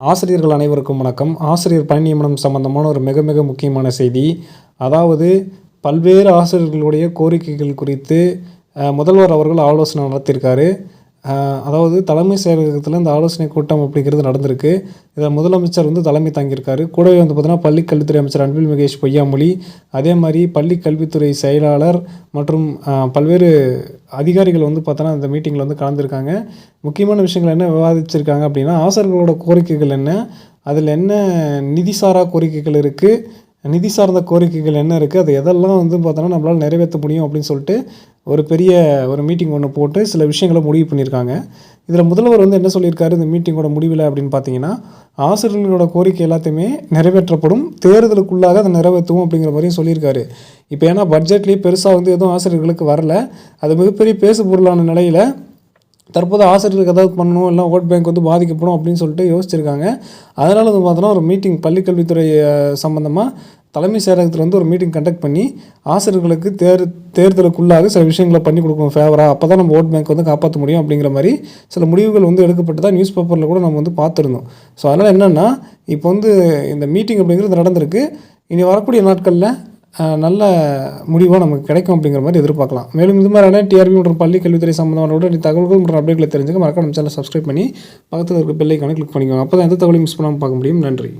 ஆசிரியர்கள் அனைவருக்கும் வணக்கம். ஆசிரியர் பணி நியமனம் சம்பந்தமான ஒரு மிக மிக முக்கியமான செய்தி. அதாவது பல்வேறு ஆசிரியர்களுடைய கோரிக்கைகள் குறித்து முதல்வர் அவர்கள் ஆலோசனை நடத்தியிருக்காரு. அதாவது தலைமை செயலகத்தில் இந்த ஆலோசனை கூட்டம் அப்படிங்கிறது நடந்திருக்கு. இதில் முதலமைச்சர் வந்து தலைமை தாங்கியிருக்காரு. கூடவே வந்து பார்த்தீங்கன்னா பள்ளி கல்வித்துறை அமைச்சர் அன்பில் மகேஷ் பொய்யாமொழி அதே மாதிரி பள்ளி கல்வித்துறை செயலாளர் மற்றும் பல்வேறு அதிகாரிகள் வந்து பார்த்தோன்னா இந்த மீட்டிங்கில் வந்து கலந்துருக்காங்க. முக்கியமான விஷயங்கள் என்ன விவாதிச்சிருக்காங்க அப்படின்னா ஆசிரியர்களோட கோரிக்கைகள் என்ன அதில் என்ன நிதிசாரா கோரிக்கைகள் இருக்குது நிதி சார்ந்த கோரிக்கைகள் என்ன இருக்குது அது எதெல்லாம் வந்து பார்த்தோன்னா நம்மளால் நிறைவேற்ற முடியும் அப்படின்னு சொல்லிட்டு ஒரு பெரிய ஒரு மீட்டிங் ஒன்று போட்டு சில விஷயங்களை முடிவு பண்ணியிருக்காங்க. இதில் முதல்வர் வந்து என்ன சொல்லியிருக்காரு? இந்த மீட்டிங்கோட முடிவில் அப்படின்னு பார்த்தீங்கன்னா ஆசிரியர்களோட கோரிக்கை எல்லாத்தையுமே நிறைவேற்றப்படும். தேர்தலுக்குள்ளாக அதை நிறைவேற்றுவோம் அப்படிங்கிற மாதிரியும் சொல்லியிருக்காரு. இப்போ ஏன்னா பட்ஜெட்லேயே பெருசாக வந்து எதுவும் ஆசிரியர்களுக்கு வரல. அது மிகப்பெரிய பேசு பொருளான நிலையில் தற்போது ஆசிரியர்களுக்கு ஏதாவது பண்ணணும் இல்லை ஓட் பேங்க் வந்து பாதிக்கப்படும் அப்படின்னு சொல்லிட்டு யோசிச்சிருக்காங்க. அதனால் வந்து பார்த்தோன்னா ஒரு மீட்டிங் பள்ளிக்கல்வித்துறை சம்மந்தமாக தலைமை செயலகத்தில் வந்து ஒரு மீட்டிங் கண்டக்ட் பண்ணி ஆசிரியர்களுக்கு தேர் தேர்தலுக்குள்ளாக சில விஷயங்களை பண்ணி கொடுக்கணும் ஃபேவராக அப்போ தான் நம்ம ஓட் பேங்க் வந்து காப்பாற்ற முடியும் அப்படிங்கிற மாதிரி சில முடிவுகள் வந்து எடுக்கப்பட்டதாக நியூஸ் பேப்பரில் கூட நம்ம வந்து பார்த்துருந்தோம். ஸோ அதனால் என்னென்னா இப்போ வந்து இந்த மீட்டிங் அப்படிங்கிறது நடந்திருக்கு. இனி வரக்கூடிய நாட்களில் நல்ல முடிவாக நமக்கு கிடைக்கும் அப்படிங்கிற மாதிரி எதிர்பார்க்கலாம். மேலும் இது மாதிரியான டிஆர்பி மற்றும் பள்ளி கல்வித்துறை சம்மந்தமான உடனடி தகவல்கள் மற்றும் அப்டேட்களை தெரிஞ்சுக்க மறக்காம சேனல் சப்ஸ்கிரைப் பண்ணி பக்கத்தில் இருக்க பெல்லைக்கான கிளிக் பண்ணிக்கோங்க. அப்போ தான் எந்த தகவலையும் மிஸ் பண்ணாமல் பார்க்க முடியும். நன்றி.